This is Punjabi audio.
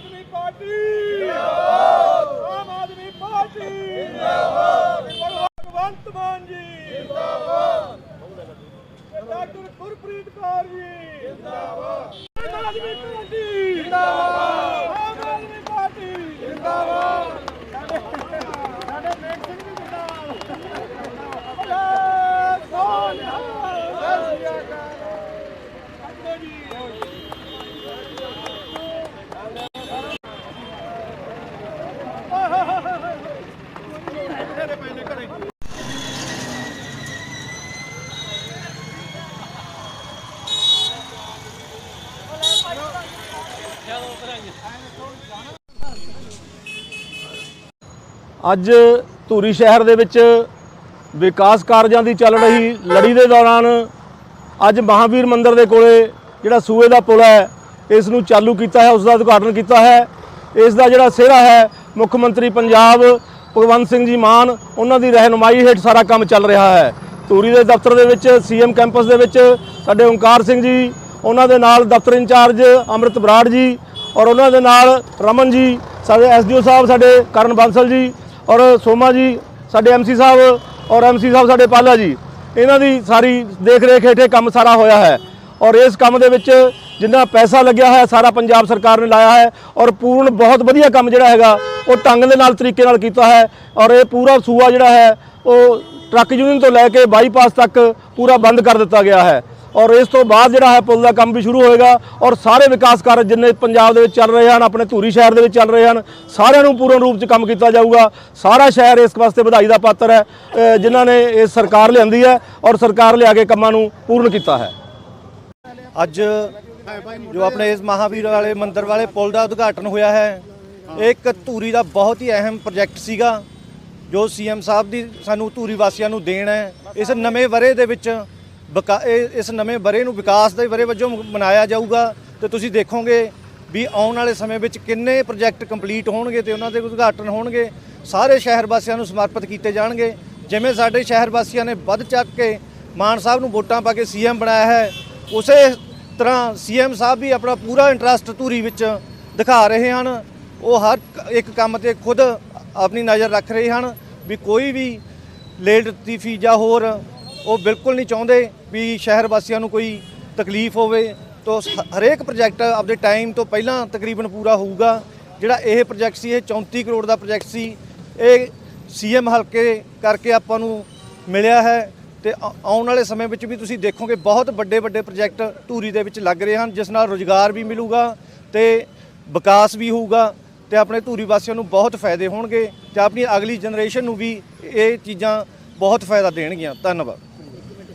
ਪਾਰਟੀ। ਜਿੰਦਾਬਾਦ ਆਮ ਆਦਮੀ ਪਾਰਟੀ। ਜਿੰਦਾਬਾਦ ਭਗਵੰਤ ਮਾਨ ਜੀ। ਜਿੰਦਾਬਾਦ ਡਾਕਟਰ ਗੁਰਪ੍ਰੀਤ ਕੌਰ ਜੀ। ਜਿੰਦਾਬਾਦ ਆਮ ਆਦਮੀ ਪਾਰਟੀ। ਜਿੰਦਾਬਾਦ ਆਮ ਆਦਮੀ ਪਾਰਟੀ। ਜਿੰਦਾਬਾਦ ਸਾਡੇ ਮੇਕ ਸਿੰਘ ਜੀ ਜਿੰਦਾਬਾਦ। ਸੋਨਿਆ ਸਤਿ ਸ਼੍ਰੀ ਅਕਾਲ। ਜੀ। ਅੱਜ ਧੂਰੀ ਸ਼ਹਿਰ ਦੇ ਵਿੱਚ ਵਿਕਾਸ ਕਾਰਜਾਂ ਦੀ ਚੱਲ ਰਹੀ ਲੜੀ ਦੇ ਦੌਰਾਨ ਅੱਜ ਮਹਾਵੀਰ ਮੰਦਿਰ ਦੇ ਕੋਲੇ ਜਿਹੜਾ ਸੂਏ ਦਾ ਪੁਲ ਹੈ, ਇਸ ਨੂੰ ਚਾਲੂ ਕੀਤਾ ਹੈ ਉਸ ਦਾ ਉਦਘਾਟਨ ਕੀਤਾ ਹੈ। ਇਸ ਦਾ ਜਿਹੜਾ ਸਿਹਰਾ ਹੈ, ਮੁੱਖ ਮੰਤਰੀ ਪੰਜਾਬ ਭਗਵੰਤ ਸਿੰਘ ਜੀ ਮਾਨ, ਉਹਨਾਂ ਦੀ ਰਹਿਨੁਮਾਈ ਹੇਠ ਸਾਰਾ ਕੰਮ ਚੱਲ ਰਿਹਾ ਹੈ। ਧੂਰੀ ਦੇ ਦਫ਼ਤਰ ਦੇ ਵਿੱਚ, ਸੀਐਮ ਕੈਂਪਸ ਦੇ ਵਿੱਚ ਸਾਡੇ ਓਂਕਾਰ ਸਿੰਘ ਜੀ ਉਹਨਾਂ ਦੇ ਨਾਲ ਦਫ਼ਤਰ ਇੰਚਾਰਜ ਅੰਮ੍ਰਿਤ ਬਰਾੜ ਜੀ ਔਰ ਉਹਨਾਂ ਦੇ ਨਾਲ ਰਮਨ ਜੀ, ਸਾਡੇ ਐਸਡੀਓ ਸਾਹਿਬ, ਸਾਡੇ ਕਰਨ ਬਾਂਸਲ ਜੀ ਔਰ ਸੋਮਾ ਜੀ, ਸਾਡੇ ਐਮਸੀ ਸਾਹਿਬ ਔਰ ਐਮਸੀ ਸਾਹਿਬ, ਸਾਡੇ ਪਾਲਾ ਜੀ। ਇਹਨਾਂ ਦੀ ਸਾਰੀ ਦੇਖ ਰੇਖ ਹੇਠੇ ਕੰਮ ਸਾਰਾ ਹੋਇਆ ਹੈ ਔਰ ਇਸ ਕੰਮ ਦੇ ਵਿੱਚ ਜਿੰਨਾ ਪੈਸਾ ਲੱਗਿਆ ਹੈ ਸਾਰਾ ਪੰਜਾਬ ਸਰਕਾਰ ਨੇ ਲਾਇਆ ਹੈ ਔਰ ਪੂਰਨ ਬਹੁਤ ਵਧੀਆ ਕੰਮ ਜਿਹੜਾ ਹੈਗਾ ਉਹ ਢੰਗ ਦੇ ਨਾਲ ਤਰੀਕੇ ਨਾਲ ਕੀਤਾ ਹੈ ਔਰ ਇਹ ਪੂਰਾ ਸੂਆ ਜਿਹੜਾ ਹੈ ਉਹ ਟਰੱਕ ਯੂਨੀਅਨ ਤੋਂ ਲੈ ਕੇ ਬਾਈਪਾਸ ਤੱਕ ਪੂਰਾ ਬੰਦ ਕਰ ਦਿੱਤਾ ਗਿਆ ਹੈ। ਔਰ ਇਸ ਤੋਂ ਬਾਅਦ ਜਿਹੜਾ ਹੈ ਪੁਲ ਦਾ ਕੰਮ ਵੀ ਸ਼ੁਰੂ ਹੋਏਗਾ ਔਰ ਸਾਰੇ ਵਿਕਾਸ ਕਾਰਜ ਜਿੰਨੇ ਪੰਜਾਬ ਦੇ ਵਿੱਚ ਚੱਲ ਰਹੇ ਹਨ, ਆਪਣੇ ਧੂਰੀ ਸ਼ਹਿਰ ਦੇ ਵਿੱਚ ਚੱਲ ਰਹੇ ਹਨ, ਸਾਰਿਆਂ ਨੂੰ ਪੂਰਨ ਰੂਪ 'ਚ ਕੰਮ ਕੀਤਾ ਜਾਊਗਾ। ਸਾਰਾ ਸ਼ਹਿਰ ਇਸ ਵਾਸਤੇ ਵਧਾਈ ਦਾ ਪਾਤਰ ਹੈ ਜਿਨ੍ਹਾਂ ਨੇ ਇਹ ਸਰਕਾਰ ਲਿਆਂਦੀ ਹੈ ਔਰ ਸਰਕਾਰ ਲਿਆ ਕੇ ਕੰਮਾਂ ਨੂੰ ਪੂਰਨ ਕੀਤਾ ਹੈ। ਅੱਜ ਜੋ ਆਪਣੇ ਇਸ ਮਹਾਵੀਰ ਵਾਲੇ ਮੰਦਿਰ ਵਾਲੇ ਪੁਲ ਦਾ ਉਦਘਾਟਨ ਹੋਇਆ ਹੈ, ਇਹ ਇੱਕ ਧੂਰੀ ਦਾ ਬਹੁਤ ਹੀ ਅਹਿਮ ਪ੍ਰੋਜੈਕਟ ਸੀਗਾ, ਜੋ ਸੀਐਮ ਸਾਹਿਬ ਦੀ ਸਾਨੂੰ ਧੂਰੀ ਵਾਸੀਆਂ ਨੂੰ ਦੇਣ ਹੈ। ਇਸ ਨਵੇਂ ਵਰੇ ਦੇ ਵਿੱਚ ਵਿਕਾ- ਇਹ- ਇਸ ਨਵੇਂ ਵਰੇ ਨੂੰ ਵਿਕਾਸ ਦੇ ਵਰੇ ਵਜੋਂ ਮਨਾਇਆ ਜਾਊਗਾ ਤੇ ਤੁਸੀਂ ਦੇਖੋਗੇ ਵੀ ਆਉਣ ਵਾਲੇ ਸਮੇਂ ਵਿੱਚ ਕਿੰਨੇ ਪ੍ਰੋਜੈਕਟ ਕੰਪਲੀਟ ਹੋਣਗੇ ਤੇ ਉਹਨਾਂ ਦੇ ਉਦਘਾਟਨ ਹੋਣਗੇ। ਸਾਰੇ ਸ਼ਹਿਰ ਵਾਸੀਆਂ ਨੂੰ ਸਮਰਪਿਤ ਕੀਤੇ ਜਾਣਗੇ। ਜਿਵੇਂ ਸਾਡੇ ਸ਼ਹਿਰ ਵਾਸੀਆਂ ਨੇ ਵੱਧ ਚੱਕ ਕੇ ਮਾਨ ਸਾਹਿਬ ਨੂੰ ਵੋਟਾਂ ਪਾ ਕੇ ਸੀਐਮ ਬਣਾਇਆ ਹੈ, ਉਸੇ ਤਰ੍ਹਾਂ ਸੀਐਮ ਸਾਹਿਬ ਵੀ ਆਪਣਾ ਪੂਰਾ ਇੰਟਰਸਟ ਧੂਰੀ ਵਿੱਚ ਦਿਖਾ ਰਹੇ ਹਨ। ਉਹ ਹਰ ਕ- ਇੱਕ ਕੰਮ ਤੇ ਖੁਦ ਆਪਣੀ ਨਜ਼ਰ ਰੱਖ ਰਹੇ ਹਨ ਵੀ ਕੋਈ ਵੀ ਲੇਟ ਤੀਫੀ ਜਾਂ ਹੋਰ ਉਹ ਬਿਲਕੁਲ ਨਹੀਂ ਚਾਹੁੰਦੇ ਵੀ ਸ਼ਹਿਰ ਵਾਸੀਆਂ ਨੂੰ ਕੋਈ ਤਕਲੀਫ ਹੋਵੇ। ਤੋਂ ਹਰੇਕ ਪ੍ਰੋਜੈਕਟ ਆਪਦੇ ਟਾਈਮ ਤੋਂ ਪਹਿਲਾਂ ਤਕਰੀਬਨ ਪੂਰਾ ਹੋਊਗਾ। ਜਿਹੜਾ ਇਹ ਪ੍ਰੋਜੈਕਟ ਸੀ, ਇਹ 34 ਕਰੋੜ ਦਾ ਪ੍ਰੋਜੈਕਟ ਸੀ। ਇਹ ਸੀਐਮ ਹਲਕੇ ਕਰਕੇ ਆਪਾਂ ਨੂੰ ਮਿਲਿਆ ਹੈ ਤੇ ਆਉਣ ਵਾਲੇ ਸਮੇਂ ਵਿੱਚ ਵੀ ਤੁਸੀਂ ਦੇਖੋਗੇ ਬਹੁਤ ਵੱਡੇ ਵੱਡੇ ਪ੍ਰੋਜੈਕਟ ਧੂਰੀ ਦੇ ਵਿੱਚ ਲੱਗ ਰਹੇ ਹਨ, ਜਿਸ ਨਾਲ ਰੋਜ਼ਗਾਰ ਵੀ ਮਿਲੂਗਾ ਤੇ ਵਿਕਾਸ ਵੀ ਹੋਊਗਾ ਤੇ ਆਪਣੇ ਧੂਰੀ ਵਾਸੀਆਂ ਨੂੰ ਬਹੁਤ ਫਾਇਦੇ ਹੋਣਗੇ ਤੇ ਆਪਣੀ ਅਗਲੀ ਜਨਰੇਸ਼ਨ ਨੂੰ ਵੀ ਇਹ ਚੀਜ਼ਾਂ ਬਹੁਤ ਫਾਇਦਾ ਦੇਣਗੀਆਂ। ਧੰਨਵਾਦ।